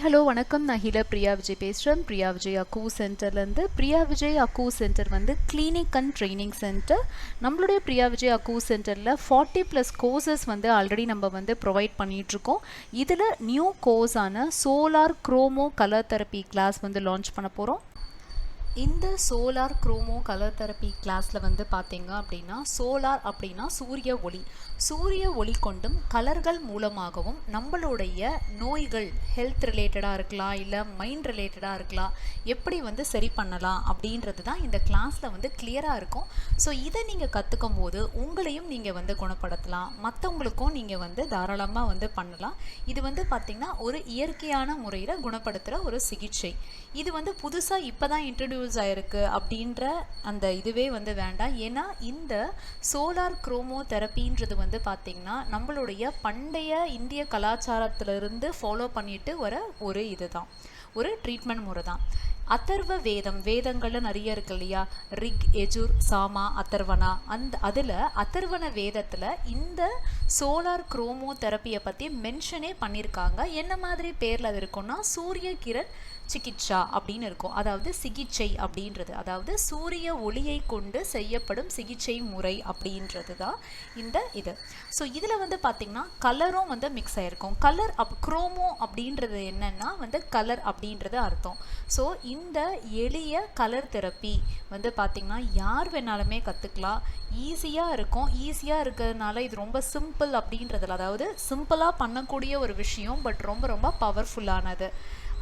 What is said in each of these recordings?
Hi hello வணக்கம். நான் ஹீலா பிரியா விஜய் பேசுகிறேன் பிரியா விஜய் அக்கூ சென்டர்லேருந்து. பிரியா விஜய் அக்கூ சென்டர் வந்து கிளினிக் அண்ட் ட்ரைனிங் சென்டர் நம்மளுடைய பிரியா விஜய் அக்கூ சென்டரில் ஃபார்ட்டி ப்ளஸ் கோர்சஸ் வந்து ஆல்ரெடி நம்ம வந்து ப்ரொவைட் பண்ணிகிட்ருக்கோம் இதில் new கோர்ஸான solar chromo colour therapy class வந்து லான்ச் பண்ண போகிறோம் இந்த சோலார் குரோமோ கலர் தெரப்பி கிளாஸில் வந்து பார்த்தீங்க அப்படின்னா சோலார் அப்படின்னா சூரிய ஒளி. சூரிய ஒளி கொண்டும் கலர்கள் மூலமாகவும் நம்மளுடைய நோய்கள் ஹெல்த் ரிலேட்டடாக இருக்கலாம் இல்லை மைண்ட் ரிலேட்டடாக இருக்கலாம் எப்படி வந்து சரி பண்ணலாம் அப்படின்றது தான் இந்த கிளாஸில் வந்து கிளியராக இருக்கும். ஸோ இதை நீங்கள் கற்றுக்கும் போது உங்களையும் நீங்கள் வந்து குணப்படுத்தலாம். மற்றவங்களுக்கும் நீங்கள் வந்து தாராளமாக வந்து பண்ணலாம். இது வந்து பார்த்திங்கன்னா ஒரு இயற்கையான முறையில் குணப்படுத்துகிற ஒரு சிகிச்சை. இது வந்து புதுசாக இப்போ தான் இன்ட்ரடியூ இன்ட்ரடியூஸ் ஆயிருக்கு அப்படின்ற அந்த இதுவே வந்து வேண்டாம். ஏன்னா இந்த சோலார் குரோமோ தெரப்பின்றது வந்து பார்த்திங்கன்னா நம்மளுடைய பண்டைய இந்திய கலாச்சாரத்திலிருந்து ஃபாலோ பண்ணிட்டு வர ஒரு இதுதான். ஒரு ட்ரீட்மெண்ட் முறை தான் அதர்வ வேதம் வேதங்கள்னு நிறைய இருக்கு இல்லையா? ரிக் எஜுர் சாமா அதர்வனா அந்த அதில் அதர்வன வேதத்தில் இந்த சோலார் குரோமோ தெரப்பியை பற்றி மென்ஷனே பண்ணியிருக்காங்க என்ன மாதிரி பேரில் அது இருக்கும்னா சூரிய கிரண் சிகிச்சா அப்படின்னு இருக்கும். அதாவது சிகிச்சை அப்படின்றது. அதாவது சூரிய ஒளியை கொண்டு செய்யப்படும் சிகிச்சை முறை அப்படின்றது தான் இந்த இது. ஸோ இதில் வந்து பார்த்திங்கன்னா கலரும் வந்து மிக்ஸ் ஆகிருக்கும் கலர் அப் குரோமோ அப்படின்றது என்னென்னா வந்து கலர் அப்படின்றது அர்த்தம். ஸோ இந்த எளிய கலர் தெரப்பி வந்து பார்த்திங்கன்னா யார் வேணாலுமே கற்றுக்கலாம் ஈஸியாக இருக்கும். ஈஸியாக இருக்கிறதுனால இது ரொம்ப சிம்பிள் அப்படின்றதுல அதாவது சிம்பிளாக பண்ணக்கூடிய ஒரு விஷயம் பட் ரொம்ப ரொம்ப பவர்ஃபுல்லானது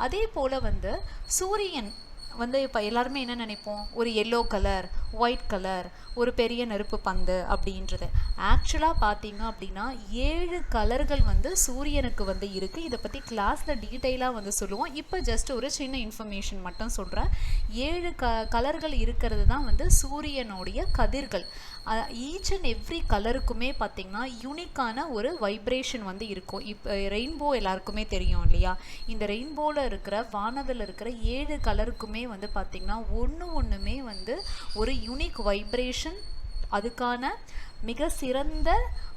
அதே போல் வந்து சூரியன் வந்து இப்போ எல்லாருமே என்ன நினைப்போம்? ஒரு எல்லோ கலர் ஒயிட் கலர் ஒரு பெரிய நெருப்பு பந்து அப்படின்றது. ஆக்சுவலாக பார்த்தீங்க அப்படின்னா ஏழு கலர்கள் வந்து சூரியனுக்கு வந்து இருக்குது இதை பற்றி கிளாஸில் டீட்டெயிலாக வந்து சொல்லுவோம். இப்போ ஜஸ்ட் ஒரு சின்ன இன்ஃபர்மேஷன் மட்டும் சொல்கிறேன் ஏழு க கலர்கள் இருக்கிறது தான் வந்து சூரியனுடைய கதிர்கள். ஈச் அண்ட் எவ்ரி கலருக்குமே பார்த்திங்கன்னா யூனிக்கான ஒரு வைப்ரேஷன் வந்து இருக்கும். இப்போ ரெயின்போ எல்லாருக்குமே தெரியும் இல்லையா? இந்த ரெயின்போவில் இருக்கிற வானவில் இருக்கிற ஏழு கலருக்குமே வந்து பார்த்திங்கன்னா ஒன்று ஒன்றுமே வந்து ஒரு யூனிக் வைப்ரேஷன் அதுக்கான மிக சிறந்த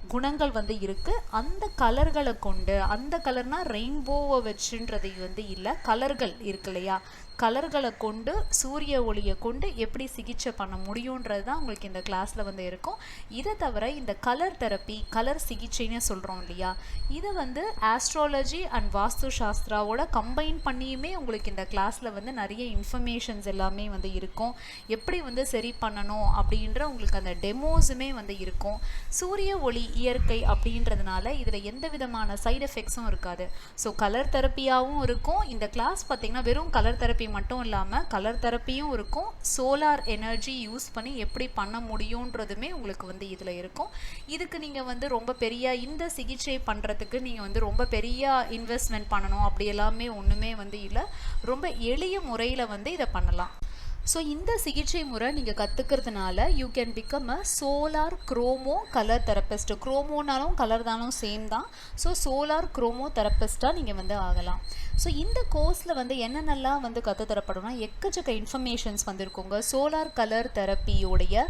குணங்கள் வந்து இருக்குது அந்த கலர்களை கொண்டு அந்த கலர்னால் ரெயின்போவை வச்சுன்றது வந்து இல்லை கலர்கள் இருக்கு இல்லையா? கலர்களை கொண்டு சூரிய ஒளியை கொண்டு எப்படி சிகிச்சை பண்ண முடியுன்றது தான் உங்களுக்கு இந்த கிளாஸில் வந்து இருக்கும். இதை தவிர இந்த கலர் தெரப்பி கலர் சிகிச்சைன்னு சொல்கிறோம் இல்லையா? இதை வந்து ஆஸ்ட்ராலஜி அண்ட் வாஸ்து சாஸ்திராவோட கம்பைன் பண்ணியுமே உங்களுக்கு இந்த கிளாஸில் வந்து நிறைய இன்ஃபர்மேஷன்ஸ் எல்லாமே வந்து இருக்கும். எப்படி வந்து சரி பண்ணணும் அப்படின்ற உங்களுக்கு அந்த டெமோஸுமே வந்து இருக்கும். இருக்கும். சூரிய ஒளி இயற்கை அப்படின்றதுனால இதில் எந்த விதமான சைடு எஃபெக்ட்ஸும் இருக்காது. ஸோ கலர் தெரப்பியாகவும் இருக்கும். இந்த கிளாஸ் பார்த்திங்கன்னா வெறும் கலர் தெரப்பி மட்டும் இல்லாமல் கலர் தெரப்பியும் இருக்கும். சோலார் எனர்ஜி யூஸ் பண்ணி எப்படி பண்ண முடியுன்றதுமே உங்களுக்கு வந்து இதில் இருக்கும். இதுக்கு நீங்கள் வந்து ரொம்ப பெரிய இந்த சிகிச்சை பண்ணுறதுக்கு நீங்கள் வந்து ரொம்ப பெரிய இன்வெஸ்ட்மெண்ட் பண்ணணும். அப்படி எல்லாமே ஒன்றுமே வந்து இல்லை. ரொம்ப எளிய முறையில் வந்து இதை பண்ணலாம். ஸோ இந்த சிகிச்சை முறை நீங்கள் கற்றுக்கிறதுனால you can become a solar chromo colour therapist குரோமோனாலும் colour தானும் சேம் தான். ஸோ சோலார் குரோமோ தெரப்பிஸ்ட்டாக நீங்கள் வந்து ஆகலாம். ஸோ இந்த கோர்ஸில் வந்து என்னென்னலாம் வந்து கற்றுத்தரப்படும்னா எக்கச்சக்க இன்ஃபர்மேஷன்ஸ் வந்துருக்குங்க. சோலார் கலர் தெரப்பியோடைய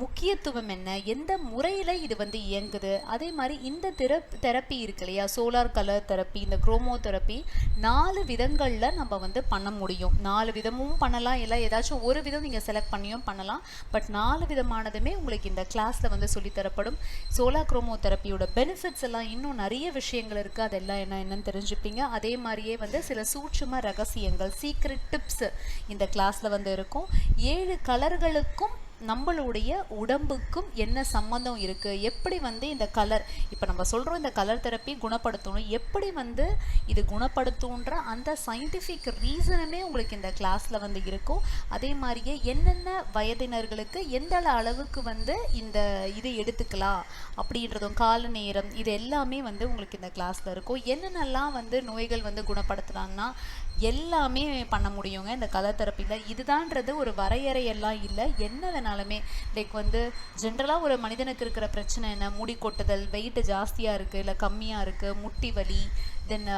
முக்கியத்துவம் என்ன? எந்த முறையில் இது வந்து இயங்குது? அதே மாதிரி இந்த தெரப் தெரப்பி இருக்கு இல்லையா? சோலார் கலர் தெரப்பி இந்த குரோமோ தெரப்பி நாலு விதங்களில் நம்ம வந்து பண்ண முடியும். நாலு விதமும் பண்ணலாம். இல்லை ஏதாச்சும் ஒரு விதம் நீங்கள் செலக்ட் பண்ணியும் பண்ணலாம். பட் நாலு விதமானதுமே உங்களுக்கு இந்த கிளாஸில் வந்து சொல்லித்தரப்படும் சோலார் குரோமோ தெரப்பியோட பெனிஃபிட்ஸ் எல்லாம் இன்னும் நிறைய விஷயங்கள் இருக்குது அதெல்லாம் என்ன என்னன்னு தெரிஞ்சுப்பீங்க. அதே மாதிரியே வந்து சில சூட்சும ரகசியங்கள் சீக்ரெட் டிப்ஸ் இந்த கிளாஸில் வந்து இருக்கும். ஏழு கலர்களுக்கும் நம்மளுடைய உடம்புக்கும் என்ன சம்மந்தம் இருக்குது எப்படி வந்து இந்த கலர் இப்போ நம்ம சொல்கிறோம் இந்த கலர் தெரப்பி குணப்படுத்தணும். எப்படி வந்து இது குணப்படுத்துன்ற அந்த சயின்டிஃபிக் ரீசனுமே உங்களுக்கு இந்த கிளாஸில் வந்து இருக்கும். அதே மாதிரியே என்னென்ன வயதினர்களுக்கு எந்த அளவுக்கு வந்து இந்த இது எடுத்துக்கலாம் அப்படின்றதும் கால நேரம் இது எல்லாமே வந்து உங்களுக்கு இந்த கிளாஸில் இருக்கும். என்னென்னலாம் வந்து நோய்கள் வந்து குணப்படுத்துகிறாங்கன்னா எல்லாமே பண்ண முடியுங்க இந்த கலர் தெரப்பியில் இதுதான்றது ஒரு வரையறையெல்லாம் இல்லை. என்ன வேணால் வேணாலுமே லைக் வந்து ஜென்ரலாக ஒரு மனிதனுக்கு இருக்கிற பிரச்சனை என்ன? முடி கொட்டுதல் வெயிட் ஜாஸ்தியாக இருக்குது இல்லை கம்மியாக இருக்குது முட்டி வலி தென்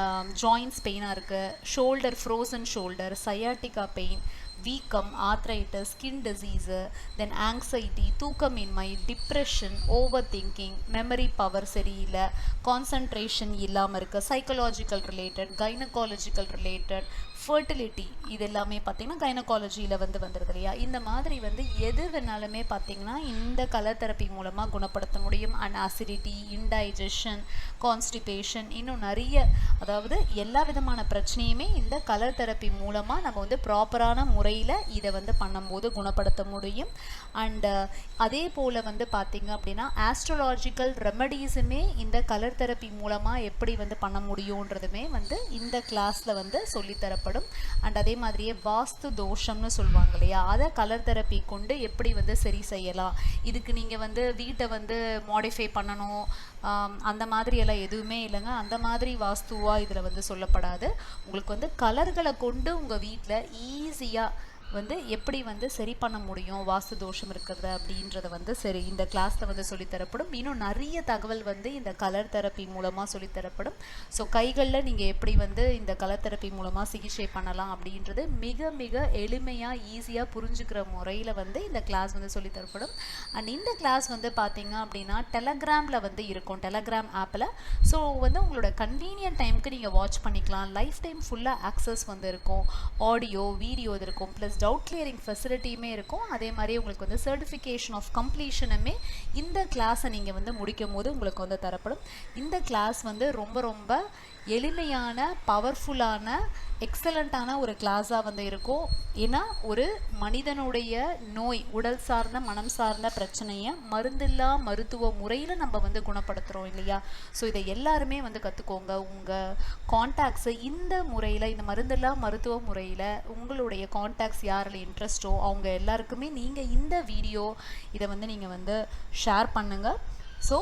ஜாயின்ஸ் பெயினாக இருக்குது shoulder frozen shoulder sciatica pain வீக்கம் arthritis skin disease then anxiety தூக்கமின்மை depression over thinking memory power சரியில்லை கான்சன்ட்ரேஷன் இல்லாமல் இருக்க psychological related gynaecological related fertility இது எல்லாமே பார்த்திங்கன்னா கைனகாலஜியில் வந்து வந்துடுது இல்லையா? இந்த மாதிரி வந்து எது வேணாலுமே பார்த்தீங்கன்னா இந்த கலர் தெரப்பி மூலமாக குணப்படுத்த முடியும். அண்ட் அசிடிட்டி இன்டைஜஷன் கான்ஸ்டிபேஷன் இன்னும் நிறைய அதாவது எல்லா விதமான பிரச்சனையுமே இந்த கலர் தெரப்பி மூலமாக நம்ம வந்து ப்ராப்பரான முறை முறையில் இதை வந்து பண்ணும்போது குணப்படுத்த முடியும். அண்டு uh, அதே போல் வந்து பார்த்தீங்க அப்படின்னா ஆஸ்ட்ரலாஜிக்கல் ரெமடிஸுமே இந்த கலர் தெரப்பி மூலமாக எப்படி வந்து பண்ண முடியுன்றதுமே வந்து இந்த கிளாஸில் வந்து சொல்லித்தரப்படும் அண்ட் அதே மாதிரியே வாஸ்து தோஷம்னு சொல்லுவாங்க இல்லையா? அதை கலர் தெரப்பி கொண்டு எப்படி வந்து சரி செய்யலாம்? இதுக்கு நீங்கள் வந்து வீட்டை வந்து மாடிஃபை பண்ணணும். அந்த மாதிரி எல்லாம் எதுவுமே இல்லைங்க. அந்த மாதிரி வாஸ்துவாக இதில் வந்து சொல்லப்படாது. உங்களுக்கு வந்து கலர்களை கொண்டு உங்கள் வீட்டில் ஈஸியாக வந்து எப்படி வந்து சரி பண்ண முடியும்? வாஸ்து தோஷம் இருக்கிறது அப்படின்றத வந்து சரி இந்த கிளாஸில் வந்து சொல்லித்தரப்படும் இன்னும் நிறைய தகவல் வந்து இந்த கலர் தெரப்பி மூலமாக சொல்லித்தரப்படும் ஸோ கைகளில் நீங்கள் எப்படி வந்து இந்த கலர் தெரப்பி மூலமாக சிகிச்சை பண்ணலாம் அப்படின்றது மிக மிக எளிமையாக ஈஸியாக புரிஞ்சுக்கிற முறையில் வந்து இந்த கிளாஸ் வந்து சொல்லித்தரப்படும் அண்ட் இந்த கிளாஸ் வந்து பார்த்தீங்க அப்படின்னா டெலகிராமில் வந்து இருக்கும். டெலகிராம் ஆப்பில் ஸோ வந்து உங்களோட கன்வீனியன்ட் டைமுக்கு நீங்கள் வாட்ச் பண்ணிக்கலாம். லைஃப் டைம் ஃபுல்லாக ஆக்சஸ் வந்து இருக்கும். ஆடியோ வீடியோ இது இருக்கும். ப்ளஸ் டவுட் கிளியரிங் ஃபெசிலிட்டியுமே இருக்கும். அதே மாதிரி உங்களுக்கு வந்து சர்டிஃபிகேஷன் ஆஃப் கம்ப்ளீஷனுமே இந்த கிளாஸை நீங்கள் வந்து முடிக்கும் போது உங்களுக்கு வந்து தரப்படும். இந்த கிளாஸ் வந்து ரொம்ப ரொம்ப எளிமையான பவர்ஃபுல்லான எக்ஸலண்ட்டான ஒரு கிளாஸாக வந்து இருக்கும். ஏன்னா ஒரு மனிதனுடைய நோய் உடல் சார்ந்த மனம் சார்ந்த பிரச்சனையை மருந்தில்லா மருத்துவ முறையில் நம்ம வந்து குணப்படுத்துகிறோம் இல்லையா? ஸோ இதை எல்லாருமே வந்து கற்றுக்கோங்க உங்கள் கான்டாக்ட்ஸை இந்த முறையில் இந்த மருந்தில்லா மருத்துவ முறையில் உங்களுடைய கான்டாக்ட்ஸ் யாரில் இன்ட்ரெஸ்ட்டோ அவங்க எல்லாருக்குமே நீங்கள் இந்த வீடியோ இதை வந்து நீங்கள் வந்து ஷேர் பண்ணுங்கள் ஸோ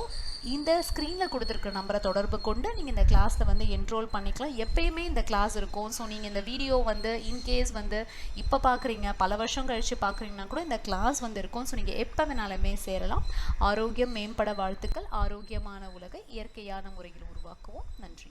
இந்த ஸ்க்ரீனில் கொடுத்துருக்க நம்பரை தொடர்பு கொண்டு நீங்கள் இந்த கிளாஸில் வந்து என்ரோல் பண்ணிக்கலாம். எப்பயுமே இந்த கிளாஸ் இருக்கும். ஸோ நீங்கள் இந்த வீடியோ வந்து இன்கேஸ் வந்து இப்போ பார்க்குறீங்க பல வருஷம் கழித்து பார்க்குறீங்கன்னா கூட இந்த கிளாஸ் வந்து இருக்கும். ஸோ நீங்கள் எப்போ வேணாலுமே சேரலாம். ஆரோக்கியம் மேம்பட வாழ்த்துக்கள். ஆரோக்கியமான உலகை இயற்கையான முறையில் உருவாக்குவோம். நன்றி.